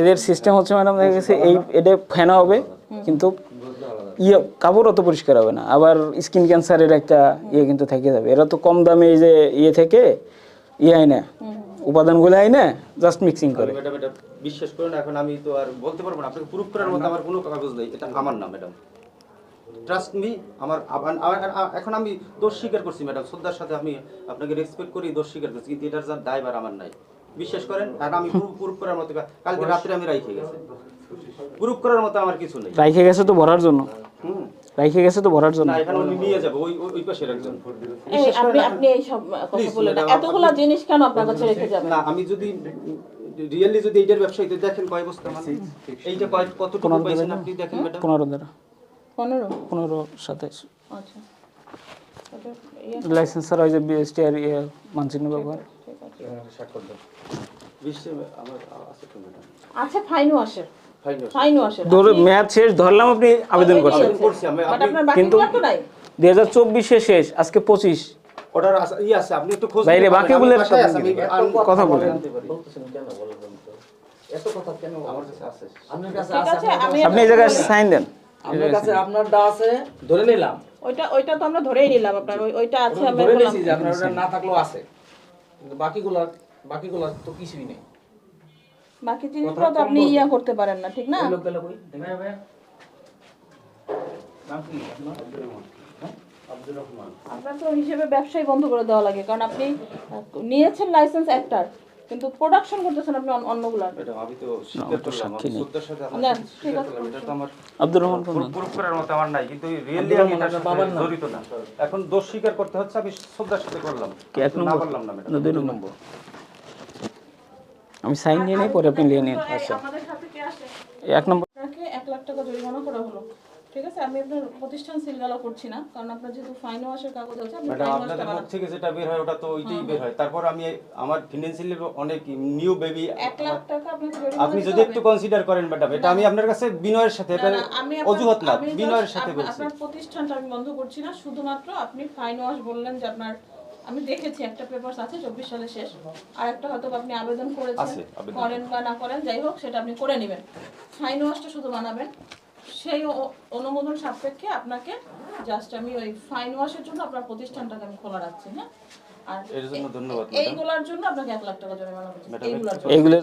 এদের সিস্টেম হচ্ছে ম্যাডাম দেখা গেছে এই এটা ফেনা হবে কিন্তু ইয়ে কাপড় অত পরিষ্কার হবে না। আবার স্কিন ক্যান্সারের একটা ইয়ে কিন্তু থেকে যাবে। এরা তো কম দামে এই যে ইয়ে থেকে ইয়ে আয় না উপাদানগুলো আয় না জাস্ট মিক্সিং করে। বিশ্বাস করুন এখন আমি তো আর বলতে পারব না। আপনাকে প্রুফ করার মতো আমার কোনো কাগজ নেই। এটা আমার না ম্যাডাম। ট্রাস্ট মি আমার এখন আমি দোষ স্বীকার করছি ম্যাডাম। শ্রদ্ধার সাথে আমি আপনাকে রেসপেক্ট করি দোষ স্বীকার করছি কিন্তু এটার যার দায়বার আমার নাই। বিশ্বাস করেন? আর আমি প্রুফ করার মতো কালকে রাত্রে আমি রাইখে গেছি। প্রুফ করার মতো আমার কিছু নেই। রাইখে গেছে তো ভরার জন্য? হুম। রাইখে গেছে তো ভরার জন্য? এখানে নিয়ে যাব ওই ওই- এই আপনি আপনি এই সব কথা বলে এতগুলা জিনিস কেন আপনার কাছে রেখে যাবেন? না আমি যদি রিয়েলি যদি এইটার ব্যবসায়ীতে দেখেন কয় বস্তা মানে? এইটা কয় কতটুকু পাইছেন আপনি দেখেন ম্যাডাম? পনেরো দ্বারা পনেরো? পনেরো সাতাইশ। আচ্ছা। লাইসেন্স ছাড়া ওই যে বিএসটি আর ইয়ে মানচিহ্ন ব্যবহার স্বাক্ষর দাও আচ্ছা ফাইন ওয়াশের ফাইন ফাইন ওয়াশের মেয়াদ শেষ ধরলাম আপনি আবেদন করছেন। আবেদন করছি আমি বাট আপনি আপনার বাকি কিন্তু- দুই হাজার চব্বিশে শেষ আজকে পঁচিশ। অর্ডার ই আছে আপনি একটু খোঁজ বাইরে নিতে পারেন। বাকিগুলো আমি বাসায় আছি, আমি আন- কথা বলেন। এত কথা কেন আমার কাছে আছে। আপনার কাছে আছে আছে আপনি এই জায়গায় সাইন দেন। আপনার কাছে আপনারটা আছে। ধরে নিলাম। ওইটা ওইটা তো আমরা ধরেই নিলাম আপনার ওইটা আছে আমরা ধরে বললাম যে আপনার ওটা না থাকলেও আছে। কিন্তু বাকিগুলার বাকিগুলার তো কিছুই নেই। বাকি জিনিসগুলো তো আপনি ইয়া করতে পারেন না ঠিক না? কই? নাম কি? আপনার? আব্দুর রহমান। আপনার তো হিসেবে ব্যবসায় বন্ধ করে দেওয়া লাগে কারণ আপনি নিয়েছেন লাইসেন্স একটার। কিন্তু প্রোডাকশন করতেছেন আপনি অন্য- অন্যগুলার ম্যাডাম আমি তো স্বীকার করলাম শ্রদ্ধার সাথে না, ঠিক আছে। এটা তো আমার আব্দুর রহমান? প্রুফ করার মতো আমার নাই কিন্তু রিয়েলি আমি সাথে জড়িত না। এখন দোষ স্বীকার করতে হচ্ছে আমি শ্রদ্ধার সাথে করলাম। কি এক না নম্বর? পারলাম না ম্যাডাম। না দুই নম্বর। আমি সাইন নিয়ে নেই পরে আপনি নিয়ে নিন আচ্ছা আমাদের সাথে কে আসে? এক নম্বর। এক লাখ টাকা জরিমানা করা হলো। ঠিক আছে? আমি আপনার প্রতিষ্ঠান সিলগালা করছি না কারণ আপনার যেহেতু ফাইন ওয়াশের কাগজ আছে আপনি ফাইন ওয়াশটা থেকে যেটা বের হয় ওটা তো ওইটাই বের হয়। তারপর আমি আমার ফিনান্সিয়ালি অনেক নিউ বেবি এক লাখ টাকা জরিমানা আপনি যদি একটু কনসিডার করেন ম্যাডাম এটা আমি আপনার কাছে বিনয়ের সাথে এটা অজুহাত না বিনয়ের সাথে বলছি। আপনার প্রতিষ্ঠানটা আমি বন্ধ করছি না শুধুমাত্র আপনি ফাইন ওয়াশ বললেন যে আপনার আমি দেখেছি একটা পেপার আছে চব্বিশ সালে শেষ আর একটা হয়তো আপনি আবেদন করেছেন করেন বা না করেন যাই হোক সেটা আপনি করে নেবেন। ফাইন ওয়াশটা শুধু বানাবেন। সেই অনুমোদন সাপেক্ষে আপনাকে জাস্ট আমি ওই ফাইন ওয়াশের জন্য আপনার প্রতিষ্ঠানটাকে আমি খোলা রাখছি হ্যাঁ? আর এর জন্য ধন্যবাদ ম্যাডাম এইগুলোর জন্য আপনাকে এক লাখ টাকা জরিমানা এইগুলোর